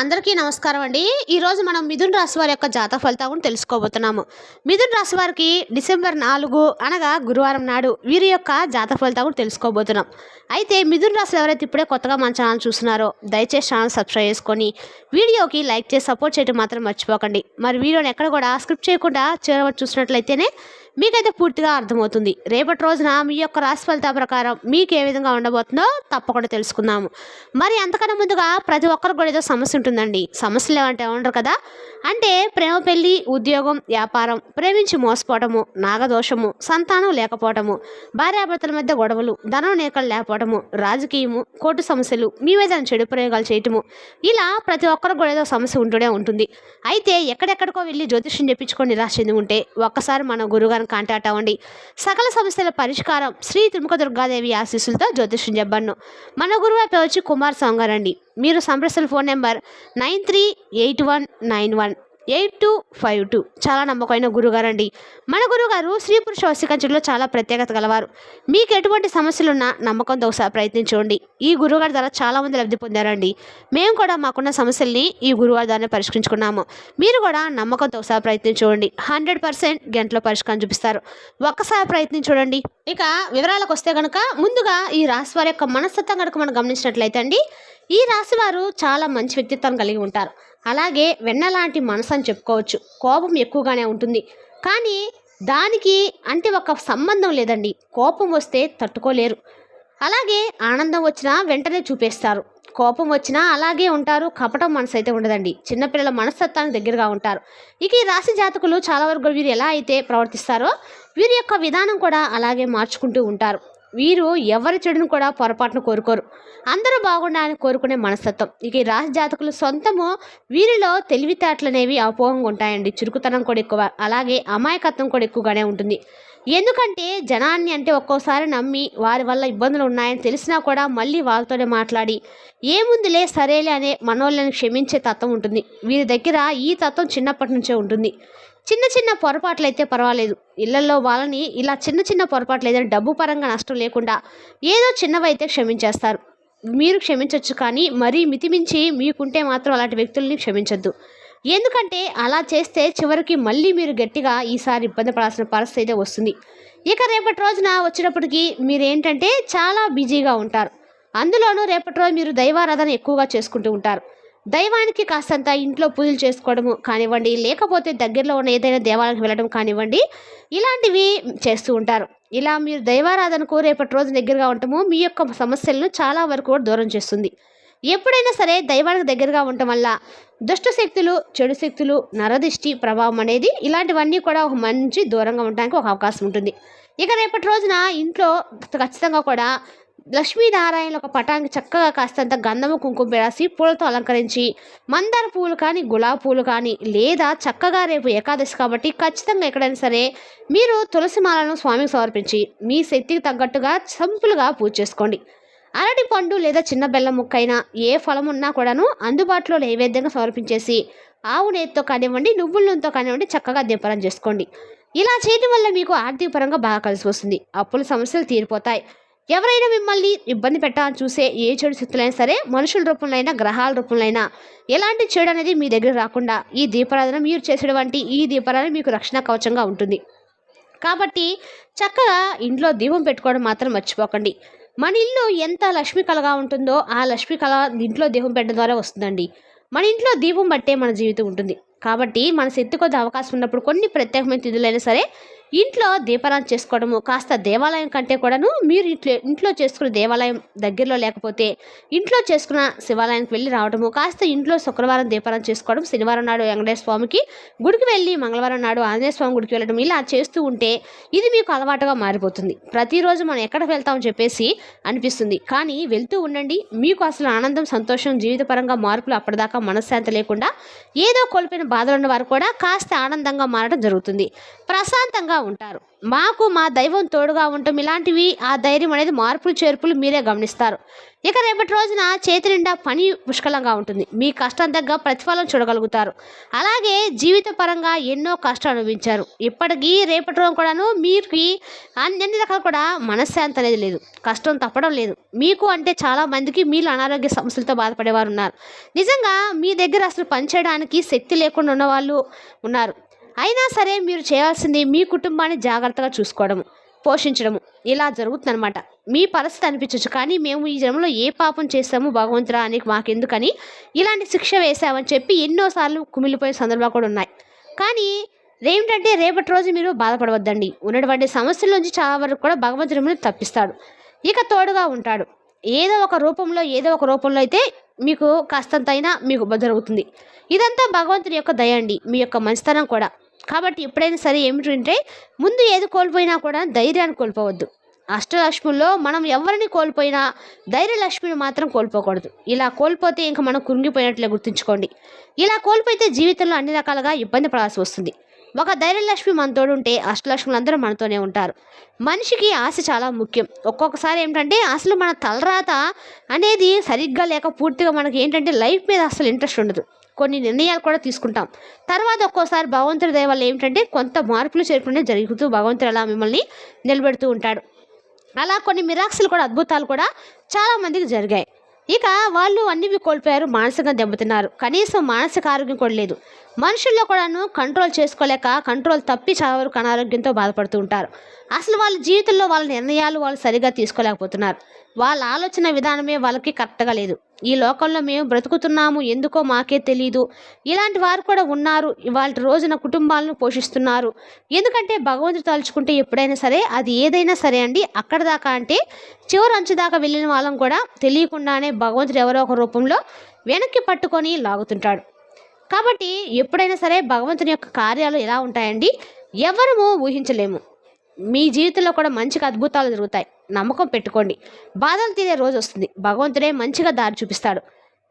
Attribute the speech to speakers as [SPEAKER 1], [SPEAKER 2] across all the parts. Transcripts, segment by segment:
[SPEAKER 1] అందరికీ నమస్కారం అండి. ఈరోజు మనం మిథున్ రాశి వారి యొక్క జాతక ఫలితాలను తెలుసుకోబోతున్నాము. మిథున్ రాశి వారికి డిసెంబర్ నాలుగు అనగా గురువారం నాడు వీరి యొక్క జాతక ఫలితాలను తెలుసుకోబోతున్నాం. అయితే మిథున్ రాశి ఎవరైతే ఇప్పుడే కొత్తగా మన ఛానల్ చూస్తున్నారో దయచేసి ఛానల్ సబ్స్క్రైబ్ చేసుకొని వీడియోకి లైక్ చేసి సపోర్ట్ చేయడం మాత్రం మర్చిపోకండి. మరి వీడియోని ఎక్కడ కూడా స్క్రిప్ట్ చేయకుండా చివరి చూసినట్లయితేనే మీకైతే పూర్తిగా అర్థమవుతుంది. రేపటి రోజున మీ యొక్క రాశి ఫలితాల ప్రకారం మీకు ఏ విధంగా ఉండబోతుందో తప్పకుండా తెలుసుకుందాము. మరి అంతకన్నా ముందుగా ప్రతి ఒక్కరికి కూడా ఏదో సమస్య ఉంటుందండి. సమస్యలు ఏమంటే ఉండరు కదా? అంటే ప్రేమ పెళ్ళి ఉద్యోగం వ్యాపారం ప్రేమించి మోసపోవటము నాగదోషము సంతానం లేకపోవటము భార్యాభర్తల మధ్య గొడవలు ధనం నేకలు లేకపోవటము రాజకీయము కోర్టు సమస్యలు మీ మీద చెడు ప్రయోగాలు చేయటము ఇలా ప్రతి ఒక్కరికి కూడా ఏదో సమస్య ఉంటూనే ఉంటుంది. అయితే ఎక్కడెక్కడికో వెళ్ళి జ్యోతిష్యం చెప్పించుకొని నిరాశ చెంది ఉంటే ఒక్కసారి మన గురుగారిని కాంటాక్ట్ అవ్వండి. సకల సమస్యల పరిష్కారం శ్రీ త్రిముఖ దుర్గాదేవి ఆశీస్సులతో జ్యోతిష్యం చెప్పను మన గురువు వచ్చి కుమార్ సోంగారండి మీరు సంప్రదిస్తున్న phone number nine three eight one nine one eight two five two. చాలా నమ్మకమైన గురుగారండి. మన గురుగారు స్త్రీ పురుష వశీకంచులో చాలా ప్రత్యేకత గలవారు. మీకు ఎటువంటి సమస్యలున్నా నమ్మకంతో ఒకసారి ప్రయత్నించండి. ఈ గురుగారి ద్వారా చాలామంది లబ్ధి పొందారండి. మేము కూడా మాకున్న సమస్యల్ని ఈ గురువారి ద్వారా పరిష్కరించుకున్నాము. మీరు కూడా నమ్మకంతో ఒకసారి ప్రయత్నించండి. హండ్రెడ్ పర్సెంట్ గంటలో పరిష్కారం చూపిస్తారు. ఒక్కసారి చూడండి ఇక వివరాలకు వస్తే కనుక ముందుగా ఈ రాశి వారి యొక్క మనస్తత్వం కనుక మనం గమనించినట్లయితే అండి ఈ రాశి వారు చాలా మంచి వ్యక్తిత్వం కలిగి ఉంటారు. అలాగే వెన్నలాంటి మనసు అని చెప్పుకోవచ్చు. కోపం ఎక్కువగానే ఉంటుంది. కానీ దానికి అంటే ఒక సంబంధం లేదండి. కోపం వస్తే తట్టుకోలేరు. అలాగే ఆనందం వచ్చినా వెంటనే చూపేస్తారు. కోపం వచ్చినా అలాగే ఉంటారు. కపటం మనసు అయితే ఉండదండి. చిన్నపిల్లల మనస్తత్వానికి దగ్గరగా ఉంటారు. ఇక ఈ రాశి జాతకులు చాలా వరకు వీరు ఎలా అయితే ప్రవర్తిస్తారో వీరి యొక్క విధానం కూడా అలాగే మార్చుకుంటూ ఉంటారు. వీరు ఎవరి చెడును కూడా పొరపాటును కోరుకోరు. అందరూ బాగుండాలని కోరుకునే మనస్తత్వం. ఇక ఈ రాశి జాతకులు సొంతము వీరిలో తెలివితేటలు అనేవి అపోహంగా ఉంటాయండి. చురుకుతనం కూడా ఎక్కువ. అలాగే అమాయకత్వం కూడా ఎక్కువగానే ఉంటుంది. ఎందుకంటే జనాన్ని అంటే ఒక్కోసారి నమ్మి వారి వల్ల ఇబ్బందులు ఉన్నాయని తెలిసినా కూడా మళ్ళీ వాళ్ళతోనే మాట్లాడి ఏముందిలే సరేలే అనే మనోళ్ళని క్షమించే తత్వం ఉంటుంది. వీరి దగ్గర ఈ తత్వం చిన్నప్పటి నుంచే ఉంటుంది. చిన్న చిన్న పొరపాట్లు అయితే పర్వాలేదు. ఇళ్ళలో వాళ్ళని ఇలా చిన్న చిన్న పొరపాట్లు ఏదైనా డబ్బు పరంగా నష్టం లేకుండా ఏదో చిన్నవైతే క్షమించేస్తారు. మీరు క్షమించవచ్చు కానీ మరీ మితిమించి మీకుంటే మాత్రం అలాంటి వ్యక్తుల్ని క్షమించొద్దు. ఎందుకంటే అలా చేస్తే చివరికి మళ్ళీ మీరు గట్టిగా ఈసారి ఇబ్బంది పడాల్సిన పరిస్థితి అయితే వస్తుంది. ఇక రేపటి రోజున వచ్చినప్పటికీ మీరేంటంటే చాలా బిజీగా ఉంటారు. అందులోనూ రేపటి రోజు మీరు దైవారాధన ఎక్కువగా చేసుకుంటూ ఉంటారు. దైవానికి కాస్తంత ఇంట్లో పూజలు చేసుకోవడము కానివ్వండి లేకపోతే దగ్గరలో ఉన్న ఏదైనా దేవాలయానికి వెళ్ళడం కానివ్వండి ఇలాంటివి చేస్తూ ఉంటారు. ఇలా మీరు దైవారాధనకు రేపటి రోజు దగ్గరగా ఉండటము మీ యొక్క సమస్యలను చాలా వరకు కూడా దూరం చేస్తుంది. ఎప్పుడైనా సరే దైవానికి దగ్గరగా ఉండటం వల్ల దుష్ట శక్తులు చెడు శక్తులు నరదిష్టి ప్రభావం అనేది ఇలాంటివన్నీ కూడా ఒక మంచి దూరంగా ఉండడానికి ఒక అవకాశం ఉంటుంది. ఇక రేపటి రోజున ఇంట్లో ఖచ్చితంగా కూడా లక్ష్మీనారాయణ ఒక పటానికి చక్కగా కాస్తంత గంధము కుంకుమ రాసి పూలతో అలంకరించి మందార పూలు కానీ గులాబీ పూలు కానీ లేదా చక్కగా రేపు ఏకాదశి కాబట్టి ఖచ్చితంగా ఎక్కడైనా సరే మీరు తులసి మాలను స్వామికి సమర్పించి మీ శక్తికి తగ్గట్టుగా సింపుల్గా పూజ చేసుకోండి. అరటి పండు లేదా చిన్న బెల్లం ముక్కైనా ఏ ఫలం ఉన్నా కూడాను అందుబాటులో నైవేద్యంగా సమర్పించేసి ఆవు నేతితో కానివ్వండి నువ్వుల నూనెతో కానివ్వండి చక్కగా దీపారం చేసుకోండి. ఇలా చేయడం వల్ల మీకు ఆర్థిక పరంగా బాగా కలిసి వస్తుంది. అప్పుల సమస్యలు తీరిపోతాయి. ఎవరైనా మిమ్మల్ని ఇబ్బంది పెట్టాలని చూసే ఏ చెడు శక్తులైనా సరే మనుషుల రూపంలో అయినా గ్రహాల రూపంలో అయినా ఎలాంటి చెడు అనేది మీ దగ్గర రాకుండా ఈ దీపారాధన మీరు చేసేటువంటి ఈ దీపారాధన మీకు రక్షణ కవచంగా ఉంటుంది. కాబట్టి చక్కగా ఇంట్లో దీపం పెట్టుకోవడం మాత్రం మర్చిపోకండి. మన ఇల్లు ఎంత లక్ష్మి కళగా ఉంటుందో ఆ లక్ష్మి కళ ఇంట్లో దీపం పెట్టడం ద్వారా వస్తుందండి. మన ఇంట్లో దీపం బట్టే మన జీవితం ఉంటుంది. కాబట్టి మన శక్తి కొద్ది అవకాశం ఉన్నప్పుడు కొన్ని ప్రత్యేకమైన తిథులైనా సరే ఇంట్లో దీపారాధన చేసుకోవడము కాస్త దేవాలయం కంటే కూడాను మీరు ఇంట్లో ఇంట్లో చేసుకున్న దేవాలయం దగ్గరలో లేకపోతే ఇంట్లో చేసుకున్న శివాలయానికి వెళ్ళి రావడము కాస్త ఇంట్లో శుక్రవారం దీపారాధన చేసుకోవడం శనివారం నాడు వెంకటేశ్వర స్వామికి గుడికి వెళ్ళి మంగళవారం నాడు ఆంజనేయ స్వామి గుడికి వెళ్ళడం ఇలా చేస్తూ ఉంటే ఇది మీకు అలవాటుగా మారిపోతుంది. ప్రతిరోజు మనం ఎక్కడికి వెళ్తామని చెప్పేసి అనిపిస్తుంది. కానీ వెళ్తూ ఉండండి. మీకు అసలు ఆనందం సంతోషం జీవితపరంగా మార్పులు అప్పటిదాకా మనశ్శాంతి లేకుండా ఏదో కోల్పోయిన బాధలు ఉన్న వారు కూడా కాస్త ఆనందంగా మారడం జరుగుతుంది. ప్రశాంతంగా తోడుగా ఉంటారు. మాకు మా దైవం తోడుగా ఉండటం ఇలాంటివి ఆ ధైర్యం అనేది మార్పులు చేర్పులు మీరే గమనిస్తారు. ఇక రేపటి రోజున చేతి నిండా పని పుష్కలంగా ఉంటుంది. మీ కష్టం తగ్గ ప్రతిఫలం చూడగలుగుతారు. అలాగే జీవిత పరంగా ఎన్నో కష్టాలు అనుభవించారు. ఇప్పటికీ రేపటి రోజు కూడాను మీకు అన్ని రకాలు కూడా మనశ్శాంతి అనేది లేదు. కష్టం తప్పడం లేదు. మీకు అంటే చాలా మందికి మీరు అనారోగ్య సమస్యలతో బాధపడేవారు ఉన్నారు నిజంగా మీ దగ్గర అసలు పనిచేయడానికి శక్తి లేకుండా ఉన్న వాళ్ళు ఉన్నారు. అయినా సరే మీరు చేయాల్సింది మీ కుటుంబాన్ని జాగ్రత్తగా చూసుకోవడము పోషించడము. ఇలా జరుగుతుందన్నమాట. మీ పరిస్థితి అనిపించవచ్చు కానీ మేము ఈ జన్మలో ఏ పాపం చేస్తాము భగవంతురా అని మాకెందుకని ఇలాంటి శిక్ష వేసామని చెప్పి ఎన్నోసార్లు కుమిలిపోయే సందర్భాలు కూడా ఉన్నాయి. కానీ ఏమిటంటే రేపటి రోజు మీరు బాధపడవద్దండి. ఉన్నటువంటి సమస్యల నుంచి చాలా వరకు కూడా భగవంతుడు మిమ్మల్ని తప్పిస్తాడు. ఇక తోడుగా ఉంటాడు. ఏదో ఒక రూపంలో ఏదో ఒక రూపంలో అయితే మీకు కాస్తంత అయినా మీకు జరుగుతుంది. ఇదంతా భగవంతుని యొక్క దయ అండి. మీ యొక్క మంచితనం కూడా. కాబట్టి ఎప్పుడైనా సరే ఏమిటంటే ముందు ఏది కోల్పోయినా కూడా ధైర్యాన్ని కోల్పోవద్దు. అష్టలక్ష్ముల్లో మనం ఎవరిని కోల్పోయినా ధైర్యలక్ష్మిని మాత్రం కోల్పోకూడదు. ఇలా కోల్పోతే ఇంకా మనం కుంగిపోయినట్లే గుర్తుంచుకోండి. ఇలా కోల్పోతే జీవితంలో అన్ని రకాలుగా ఇబ్బంది పడాల్సి వస్తుంది. ఒక ధైర్యలక్ష్మి మనతోడు ఉంటే అష్టలక్ష్ములు అందరూ మనతోనే ఉంటారు. మనిషికి ఆశ చాలా ముఖ్యం. ఒక్కొక్కసారి ఏంటంటే అసలు మన తలరాత అనేది సరిగ్గా లేక పూర్తిగా మనకి ఏంటంటే లైఫ్ మీద అసలు ఇంట్రెస్ట్ ఉండదు. కొన్ని నిర్ణయాలు కూడా తీసుకుంటాం. తర్వాత ఒక్కోసారి భగవంతుడి దయ వల్ల ఏమిటంటే కొంత మార్పులు చేరుకునే జరుగుతూ భగవంతుడు అలా మిమ్మల్ని నిలబెడుతూ ఉంటాడు. అలా కొన్ని మిరాక్సులు కూడా అద్భుతాలు కూడా చాలా మందికి జరిగాయి. ఇక వాళ్ళు అన్నివి కోల్పోయారు మానసికంగా దెబ్బతిన్నారు. కనీసం మానసిక ఆరోగ్యం కూడా లేదు. మనుషుల్లో కూడాను కంట్రోల్ చేసుకోలేక కంట్రోల్ తప్పి చాలా వరకు అనారోగ్యంతో బాధపడుతూ ఉంటారు. అసలు వాళ్ళ జీవితంలో వాళ్ళ నిర్ణయాలు వాళ్ళు సరిగా తీసుకోలేకపోతున్నారు. వాళ్ళ ఆలోచన విధానమే వాళ్ళకి కరెక్ట్గా లేదు. ఈ లోకంలో మేము బ్రతుకుతున్నాము ఎందుకో మాకే తెలియదు ఇలాంటి వారు కూడా ఉన్నారు. ఇవాళ రోజున కుటుంబాలను పోషిస్తున్నారు. ఎందుకంటే భగవంతుడు తలుచుకుంటే ఎప్పుడైనా సరే అది ఏదైనా సరే అండి అక్కడ దాకా అంటే చివరి అంచు దాకా వెళ్ళిన వాళ్ళం కూడా తెలియకుండానే భగవంతుడు ఎవరో ఒక రూపంలో వెనక్కి పట్టుకొని లాగుతుంటాడు. కాబట్టి ఎప్పుడైనా సరే భగవంతుని యొక్క కార్యాలు ఎలా ఉంటాయండి? ఎవరము ఊహించలేము. మీ జీవితంలో కూడా మంచిగా అద్భుతాలు జరుగుతాయి. నమ్మకం పెట్టుకోండి. బాధలు తీరే రోజు వస్తుంది. భగవంతుడే మంచిగా దారి చూపిస్తాడు.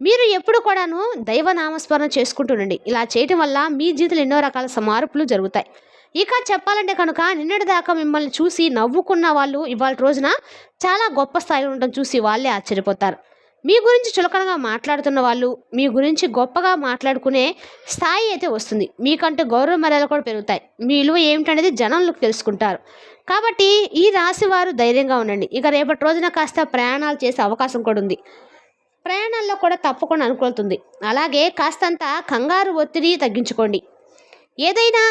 [SPEAKER 1] మీరు ఎప్పుడు కూడాను దైవ నామస్మరణ చేసుకుంటుండండి ఇలా చేయటం వల్ల మీ జీవితంలో ఎన్నో రకాల మార్పులు జరుగుతాయి. ఇక చెప్పాలంటే కనుక నిన్నటి దాకా మిమ్మల్ని చూసి నవ్వుకున్న వాళ్ళు ఇవాళ రోజున చాలా గొప్ప స్థాయిలో ఉండటం చూసి వాళ్ళే ఆశ్చర్యపోతారు. మీ గురించి చులకనగా మాట్లాడుతున్న వాళ్ళు మీ గురించి గొప్పగా మాట్లాడుకునే స్థాయి అయితే వస్తుంది. మీకంటే గౌరవ మర్యాదలు కూడా పెరుగుతాయి. మీ విలువ ఏమిటనేది జనంలోకి తెలుసుకుంటారు. కాబట్టి ఈ రాశి వారు ధైర్యంగా ఉండండి. ఇక రేపటి రోజున కాస్త ప్రయాణాలు చేసే అవకాశం కూడా ఉంది. ప్రయాణాల్లో కూడా తప్పకుండా అనుకూలుతుంది అలాగే కాస్తంత కంగారు ఒత్తిడి తగ్గించుకోండి. ఏదైనా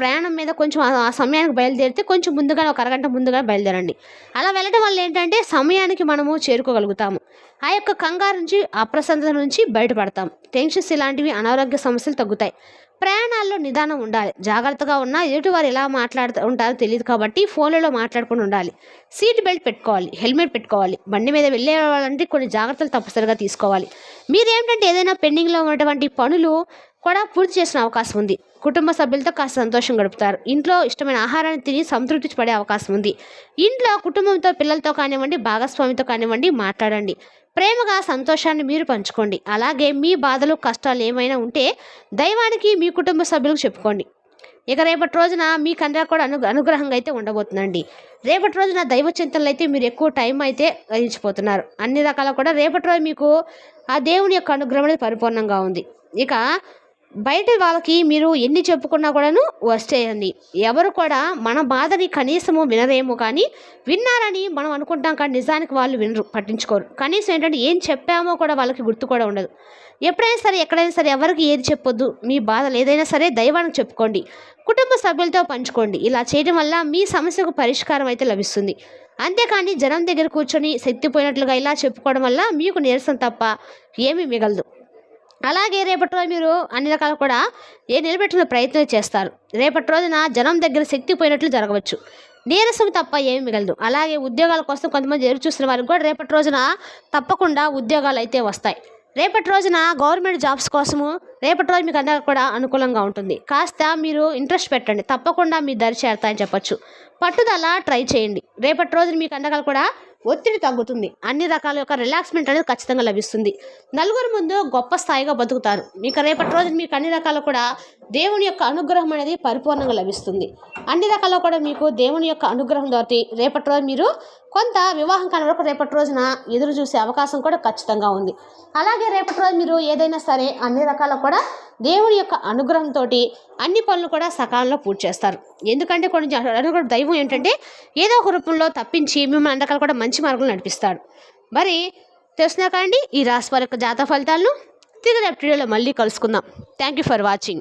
[SPEAKER 1] ప్రయాణం మీద కొంచెం ఆ సమయానికి బయలుదేరితే కొంచెం ముందుగా ఒక అరగంట ముందుగా బయలుదేరండి. అలా వెళ్ళడం వల్ల ఏంటంటే సమయానికి మనము చేరుకోగలుగుతాము. ఆ యొక్క కంగారు నుంచి అప్రసన్నత నుంచి బయటపడతాం టెన్షన్స్ ఇలాంటివి అనారోగ్య సమస్యలు తగ్గుతాయి. ప్రయాణాల్లో నిదానం ఉండాలి. జాగ్రత్తగా ఉన్నా ఎదుటి వారు ఎలా మాట్లాడుతూ ఉంటారో తెలియదు కాబట్టి ఫోన్లలో మాట్లాడుకుని ఉండాలి. సీట్ బెల్ట్ పెట్టుకోవాలి హెల్మెట్ పెట్టుకోవాలి. బండి మీద వెళ్ళే వాళ్ళంటే కొన్ని జాగ్రత్తలు తప్పనిసరిగా తీసుకోవాలి. మీరేంటంటే ఏదైనా పెండింగ్లో ఉన్నటువంటి పనులు కూడా పూర్తి చేసిన అవకాశం ఉంది. కుటుంబ సభ్యులతో కాస్త సంతోషం గడుపుతారు. ఇంట్లో ఇష్టమైన ఆహారాన్ని తిని సంతృప్తి పడే అవకాశం ఉంది. ఇంట్లో కుటుంబంతో పిల్లలతో కానివ్వండి భాగస్వామితో కానివ్వండి మాట్లాడండి. ప్రేమగా సంతోషాన్ని మీరు పంచుకోండి. అలాగే మీ బాధలు కష్టాలు ఏమైనా ఉంటే దైవానికి మీ కుటుంబ సభ్యులకు చెప్పుకోండి. ఇక రేపటి రోజున మీ కన్నా కూడా అను అనుగ్రహంగా అయితే ఉండబోతుందండి. రేపటి రోజున దైవ చింతనలు అయితే మీరు ఎక్కువ టైం అయితే గ్రహించిపోతున్నారు అన్ని రకాల కూడా రేపటి రోజు మీకు ఆ దేవుని యొక్క అనుగ్రహం అనేది పరిపూర్ణంగా ఉంది. ఇక బయట వాళ్ళకి మీరు ఎన్ని చెప్పుకున్నా కూడాను వస్తేయండి. ఎవరు కూడా మన బాధని కనీసము వినరేమో కానీ విన్నారని మనం అనుకుంటాం కానీ నిజానికి వాళ్ళు వినరు పట్టించుకోరు. కనీసం ఏంటంటే ఏం చెప్పామో కూడా వాళ్ళకి గుర్తు కూడా ఉండదు. ఎప్పుడైనా సరే ఎక్కడైనా సరే ఎవరికి ఏది చెప్పొద్దు మీ బాధలు ఏదైనా సరే దైవానికి చెప్పుకోండి. కుటుంబ సభ్యులతో పంచుకోండి. ఇలా చేయడం వల్ల మీ సమస్యకు పరిష్కారం అయితే లభిస్తుంది. అంతేకాని జనం దగ్గర కూర్చొని శక్తిపోయినట్లుగా ఇలా చెప్పుకోవడం వల్ల మీకు నీరసం తప్ప ఏమీ మిగలదు. అలాగే రేపటి రోజు మీరు అన్ని రకాలు కూడా ఏ నిలబెట్టుకునే ప్రయత్నం చేస్తారు. రేపటి రోజున జనం దగ్గర శక్తి పోయినట్లు జరగవచ్చు. నీరసం తప్ప ఏమి మిగలదు. అలాగే ఉద్యోగాల కోసం కొంతమంది ఎదురు చూసిన వారికి కూడా రేపటి రోజున తప్పకుండా ఉద్యోగాలు అయితే వస్తాయి. రేపటి రోజున గవర్నమెంట్ జాబ్స్ కోసము రేపటి రోజు మీకు అందరికీ కూడా అనుకూలంగా ఉంటుంది. కాస్త మీరు ఇంట్రెస్ట్ పెట్టండి. తప్పకుండా మీ దరి చేరతాయని చెప్పచ్చు. పట్టుదల ట్రై చేయండి. రేపటి రోజున మీకు అందరికీ కూడా ఒత్తిడి తగ్గుతుంది. అన్ని రకాల యొక్క రిలాక్స్మెంట్ అనేది ఖచ్చితంగా లభిస్తుంది. నలుగురు ముందు గొప్ప స్థాయిగా బతుకుతారు. మీకు రేపటి రోజున మీకు అన్ని రకాలు కూడా దేవుని యొక్క అనుగ్రహం అనేది పరిపూర్ణంగా లభిస్తుంది. అన్ని రకాల్లో కూడా మీకు దేవుని యొక్క అనుగ్రహం ద్వారా రేపటి రోజు మీరు కొంత వివాహం కాని వరకు రేపటి రోజున ఎదురు చూసే అవకాశం కూడా ఖచ్చితంగా ఉంది. అలాగే రేపటి రోజు మీరు ఏదైనా సరే అన్ని రకాల కూడా దేవుని యొక్క అనుగ్రహంతో అన్ని పనులు కూడా సకాలంలో పూర్తి చేస్తారు. ఎందుకంటే కొన్ని జ- అనుగ్రహ దైవం ఏంటంటే ఏదో ఒక రూపంలో తప్పించి మిమ్మల్ని అన్ని కూడా మంచి మార్గంలో నడిపిస్తాడు మరి తెలిసినా కాండి ఈ రాశి వారి యొక్క జాతక ఫలితాలను తిరిగి వీడియోలో మళ్ళీ కలుసుకుందాం. Thank you for watching